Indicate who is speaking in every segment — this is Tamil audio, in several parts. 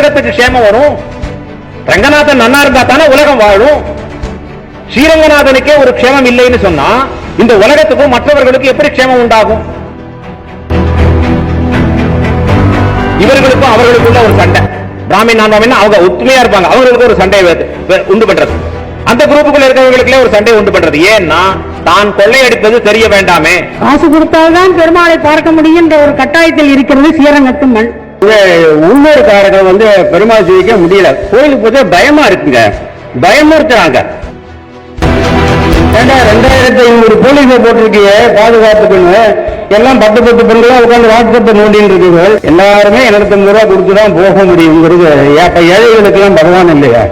Speaker 1: உலகத்துக்கு க்ஷேமம் வரும். ரங்கநாதன் நன்னா இருந்தா தானே உலகம் வாழும். ஸ்ரீரங்கநாதனுக்கே ஒரு க்ஷேமம் இல்லைன்னு சொன்னா இந்த உலகத்துக்கும் மற்றவர்களுக்கும் எப்படி க்ஷேமம் உண்டாகும்? இவர்களுக்கும் அவர்களுக்குள்ள ஒரு சண்டை. பிராமின் நான் அவங்க ஒத்துமையா இருப்பாங்க. அவங்களுக்கு ஒரு சண்டை உண்டு பண்றது. அந்த குரூப்புக்குள்ள இருக்கிறவங்களுக்குள்ளே ஒரு சண்டை உண்டு பண்றது. ஏன்னா தான் கொள்ளையடிப்பது தெரிய வேண்டாமே.
Speaker 2: காசு கொடுத்தால்தான் பெருமாளை பார்க்க முடியும் என்ற ஒரு கட்டாயத்தில் இருக்கிறது ஸ்ரீரங்கத்து மண்.
Speaker 1: உள்ளூர்காரர்கள் வந்து பெருமாள் ஜெயிக்க முடியல. கோயிலுக்கு போதே பயமா இருக்குங்க. பயமுறுத்துறாங்க ஏண்டா ரெண்டாயிரத்தி ஐநூறு போலீஸை போட்டிருக்கீங்க பாதுகாப்புக்குன்னு எல்லாம் பத்து பத்து பெண்களா உட்காந்து வாட்ஸ்அப்பை நோண்டின்னு இருக்குது எல்லாருமே இருநூத்தம்பது ரூபா கொடுத்து தான் போக முடியுங்கிறது. அப்ப ஏழைகளுக்கு எல்லாம் பகவான் இல்லையா?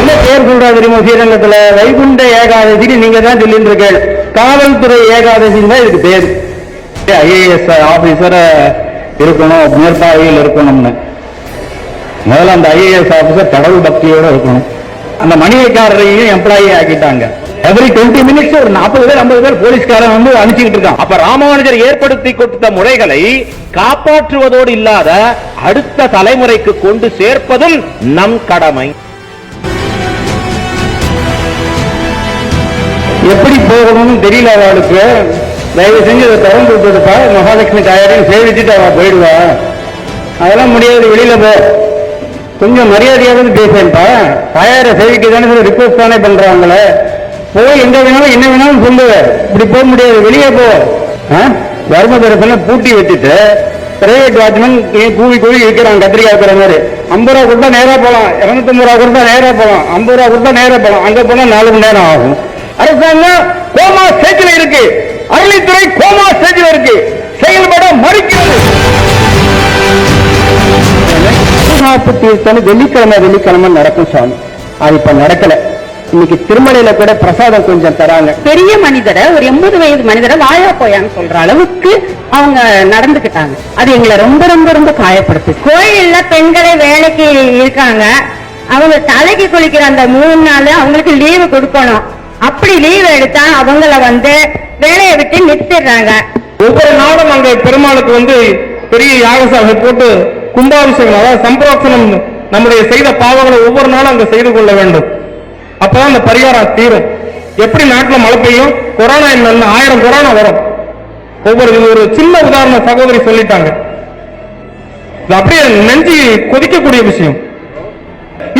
Speaker 1: என்ன பேர் சொல்றா தெரியுமா ஸ்ரீரங்கத்துல? வைகுண்ட ஏகாதசிக்கு நீங்க தான் சொல்லிட்டு இருக்கீங்க காவல்துறை ஏகாதசின்னு தான் இதுக்கு பேர். ஐஏஎஸ் ஆபீசர் இருக்கணும் மேற்பார்வையில் இருக்கணும்னு. முதல்ல அந்த ஐஏஎஸ் ஆஃபீஸர் கடவுள் பக்தியோட இருக்கணும். அந்த மணியக்காரரையும் எம்ப்ளாயி ஆக்கிட்டாங்க. எவ்ரி டுவெண்ட்டி மினிட்ஸ் ஒரு நாற்பது பேர் ஐம்பது பேர் போலீஸ்காரன் வந்து அனுப்பிச்சுக்கிட்டு இருக்கான். அப்ப ராமானுஜர் ஏற்படுத்தி கொடுத்த முறைகளை காப்பாற்றுவதோடு இல்லாத அடுத்த தலைமுறைக்கு கொண்டு சேர்ப்பதும் நம் கடமை. எப்படி போகணும்னு தெரியல அவளுக்கு. தயவு செஞ்சு இதை திறந்து விட்டுருப்பா மகாலட்சுமி தாயாரையும் சேவிச்சுட்டு அவன் போயிடுவா. அதெல்லாம் முடியாது வெளியில போ. கொஞ்சம் மரியாதையாவது பேசேன்ப்பா தாயாரை சேவிக்க தானே சொல்லி ரிக்வஸ்ட் தானே பண்றாங்களே. போய் எங்க வேணாலும் என்ன வேணாலும் சொல்லுவேன் இப்படி போக முடியாது வெளியே போ. ஆ? தர்ம தரிசனம் பூட்டி வச்சுட்டு பிரைவேட் வாட்ச்மேன் கூவி கூவி இருக்கிறாங்க கத்திரிக்காய் இருக்கிற மாதிரி. ஐம்பது ரூபா கொடுத்தா நேரா போகலாம் இரநூத்தம்பது ரூபா கொடுத்தா நேரா போகலாம் ஐம்பது ரூபா கொடுத்தா நேரா போகலாம் அங்க போனா நாலு மணி நேரம் ஆகும். அரசாங்கம் கோமா ஸ்டேஜ்ல இருக்கு. பாதுகாப்பு தீர்த்தம் வெள்ளிக்கிழமை வெள்ளிக்கிழமை நடக்கும் சாமி. அது இப்ப நடக்கல. இன்னைக்கு திருமலையில கூட பிரசாதம் கொஞ்சம் தராங்க.
Speaker 2: பெரிய மனிதரை ஒரு எண்பது வயது மனிதரை வாயா போயான்னு சொல்ற அளவுக்கு அவங்க நடந்துக்கிட்டாங்க. அது எங்களை ரொம்ப ரொம்ப ரொம்ப காயப்படுத்து.
Speaker 3: கோயில்ல பெண்களே வேலைக்கு இருக்காங்க. அவங்க தலைக்கு குளிக்கிற அந்த மூணு நாள் அவங்களுக்கு லீவு கொடுக்கணும். அப்படி லீவு எடுத்தா அவங்கள வந்து வேலையை விட்டு நிறுத்திடுறாங்க.
Speaker 1: ஒவ்வொரு நாளும் அங்க பெருமாளுக்கு வந்து பெரிய யாகசாலை போட்டு கும்பாபிஷேகம் அதாவது சம்பிரோக்ஷனம் நம்முடைய செய்த பாவங்களை ஒவ்வொரு நாளும் அங்க செய்து கொள்ள வேண்டும். அப்பதான் அந்த பரிகாரம் தீரும். எப்படி நாட்டில் மழை பெய்யும்? கொரோனா என்ன ஆயிரம் கொரோனா வரும். ஒவ்வொரு ஒரு சின்ன உதாரணம் சகோதரி சொல்லிட்டாங்க. இது அப்படியே நெஞ்சு கொதிக்கக்கூடிய விஷயம்.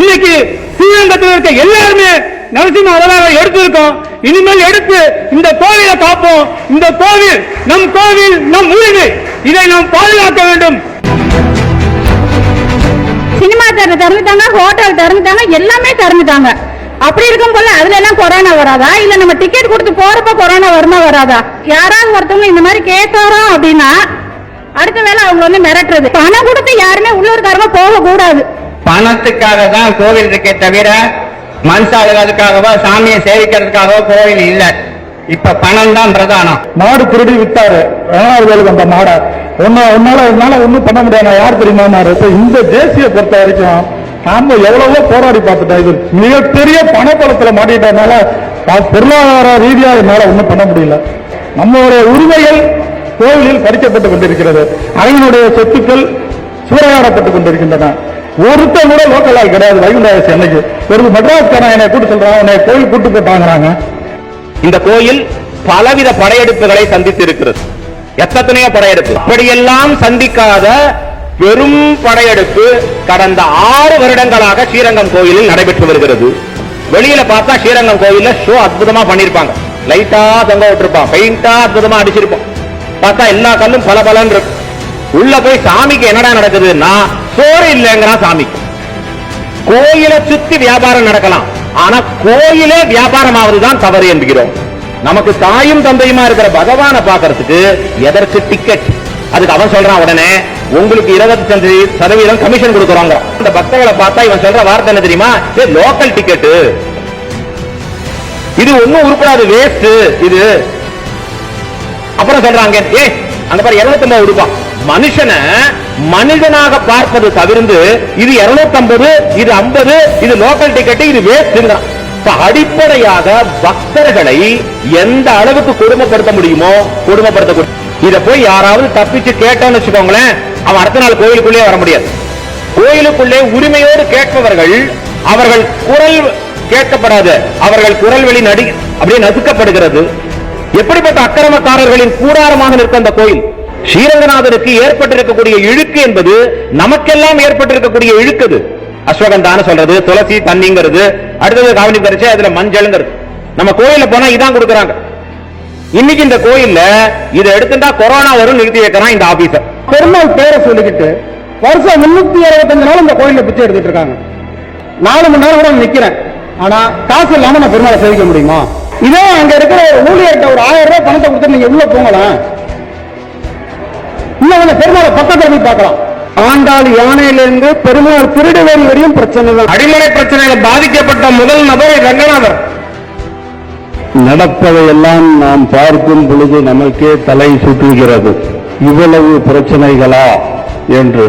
Speaker 1: இன்னைக்கு ஸ்ரீரங்கத்தில் இருக்க எல்லாருமே நரசிம்ம அவதாரம் எடுத்திருக்கோம். இனிமேல் எடுத்து இந்த கோவிலை காப்போம். இந்த கோவில் நம் கோவில் நம் உரிமை இதை நாம் பாதுகாக்க வேண்டும்.
Speaker 3: சினிமா தேட்டர் திறந்துட்டாங்க ஹோட்டல் திறந்துட்டாங்க எல்லாமே திறந்துட்டாங்க. அப்படி இருக்கும் போல அதுல எல்லாம் கொரோனா வராதா? இல்ல நம்ம டிக்கெட் கொடுத்து போறப்ப கொரோனா வருமா வராதா? யாராவது ஒருத்தவங்க இந்த மாதிரி கேட்கறோம் அப்படின்னா அடுத்த வேளை அவங்க வந்து மிரட்டுறது. பணம் கொடுத்து யாருமே உள்ளூர்காரங்க போக கூடாது
Speaker 4: பணத்துக்காக தான் கோவில் இருக்கே தவிர மனுஷாளுகளுக்காகவோ சாமியை சேவிக்கிறதுக்காகவோ கோவில் இல்லை. இப்ப பணம் தான் பிரதானம்.
Speaker 1: மாடு திருடி வித்தாரு வேளாண்களுக்கு அந்த மாடை. ஒன்னு உன்னால என்னால ஒண்ணும் பண்ண முடியாது. யார் தெரியுமா இந்த தேசிய பொறுத்த வரைக்கும் நாம எவ்வளவோ போராடி பார்த்துட்டோம். இது மிகப்பெரிய பணப்பழத்துல மாட்டிட்டதுனால பொருளாதார ரீதியா என்னால ஒண்ணும் பண்ண முடியல. நம்மளுடைய உரிமைகள் கோவிலில் பறிக்கப்பட்டுக் கொண்டிருக்கிறது. அவனுடைய சொத்துக்கள் சூறையாடப்பட்டுக் கொண்டிருக்கின்றன. ஒருத்தன் கூட லோக்கல் ஆள் கிடையாது. வைகுண்டாசி அன்னைக்கு ஒரு மெட்ராஸ்காரன் என்னை கூட்டு சொல்றான். உன்னை கோயில் கூட்டு போட்டாங்கிறாங்க இந்த கோயில் பலவித படையெடுப்புகளை சந்தித்து இருக்கிறது எத்தனையோ படையெடுப்பு. அப்படியெல்லாம் சந்திக்காத பெரும் படையெடுப்பு கடந்த ஆறு வருடங்களாக ஸ்ரீரங்கம் கோயிலில் நடைபெற்று வருகிறது. வெளியில பார்த்தா ஸ்ரீரங்கம் கோயில்ல ஷோ அற்புதமா பண்ணிருப்பாங்க லைட்டா தொங்க விட்டுருப்பான். பெயிண்டா அற்புதமா அடிச்சிருப்போம் பார்த்தா எல்லா கல்லும் பல பலன் இருக்கும் உள்ள போய் சாமிக்கு என்னடா நடக்குதுன்னா சோறு இல்லைங்கிறான் சாமிக்கு கோயிலை சுத்தி வியாபாரம் நடக்கலாம். ஆனா கோயிலே வியாபாரம் ஆவதுதான் தவறு என்கிறோம். நமக்கு தாயும் தந்தையுமா இருக்கிற பகவானை பாக்குறதுக்கு எதற்கு டிக்கெட் அதுக்கு அவன் சொல்றான் உடனே உங்களுக்கு இருபத்தி சதவீதம் கமிஷன் கொடுக்குறாங்க இந்த பக்தர்களை பார்த்தா இவன் சொல்ற வார்த்தை என்ன தெரியுமா? லோக்கல் டிக்கெட் இது ஒண்ணும் உருப்படாது வேஸ்ட் இது. அப்புறம் சொல்றாங்க ஏ அந்த பாரு ஒன்பது கொடுப்பான். மனுஷனை மனிதனாக பார்ப்பது தவிர்த்து இது 250 இது 50 இது லோக்கல் டிக்கெட் இது வேஸ்ட் அடிப்படையாக பக்தர்களை எந்த அளவுக்கு கொடுமைப்படுத்த முடியுமோ கொடுமைப்படுத்த இத போய் யாராவது தப்பிச்சு கேட்டோம்னு வச்சுக்கோங்களேன் அவன் அடுத்த நாள் கோயிலுக்குள்ளே வர முடியாது. கோயிலுக்குள்ளே உரிமையோடு கேட்பவர்கள் அவர்கள் குரல் கேட்கப்படாது அவர்கள் குரல் வெளி நடி அப்படியே நசுக்கப்படுகிறது. எப்படிப்பட்ட அக்கிரமக்காரர்களின் கூடாரமாக நிற்க அந்த கோயில்? ஸ்ரீரங்கநாதருக்கு ஏற்பட்டிருக்கக்கூடிய இழுக்கு என்பது நமக்கெல்லாம் ஏற்பட்டிருக்கக்கூடிய இழுக்குது. அஸ்வகந்தான சொல்றது துளசி தண்ணிங்கிறது அடுத்தது காவலி பறிச்சு அதுல மஞ்சள்ங்கிறது. நம்ம கோயில போனா இதான் கொடுக்குறாங்க. இன்னைக்கு இந்த கோயில்ல இதை எடுத்துட்டா கொரோனா வரும் நிறுத்தி வைக்கிறான் இந்த ஆபீசர்.
Speaker 5: பெருமாள் பேரை சொல்லிக்கிட்டு வருஷம் முன்னூத்தி அறுபத்தஞ்சு நாள் இந்த கோயில பிச்சை எடுத்துட்டு இருக்காங்க. நாலு மணி நேரம் கூட நிக்கிறேன். ஆனா காசு இல்லாம நான் பெருமாளை சேவிக்க முடியுமா? இதே அங்க இருக்கிற ஒரு ஊழியர்கிட்ட ஒரு ஆயிரம் ரூபாய் பணத்தை கொடுத்து நீங்க உள்ள போங்கலாம். இன்னும் கொஞ்சம் பெருமாளை பக்கத்துல போய் பார்க்கலாம். ஆண்டாள் யானையிலிருந்து பெருமாள் திருடுவேலி வரையும் பிரச்சனை தான்
Speaker 1: அடிமனை பிரச்சனையில பாதிக்கப்பட்ட முதல் நபர் ரங்கநாதர்.
Speaker 5: நடப்பதையெல்லாம் நாம் பார்க்கும் பொழுது நமக்கே தலை சுற்றுகிறது. இவ்வளவு பிரச்சனைகளா? என்று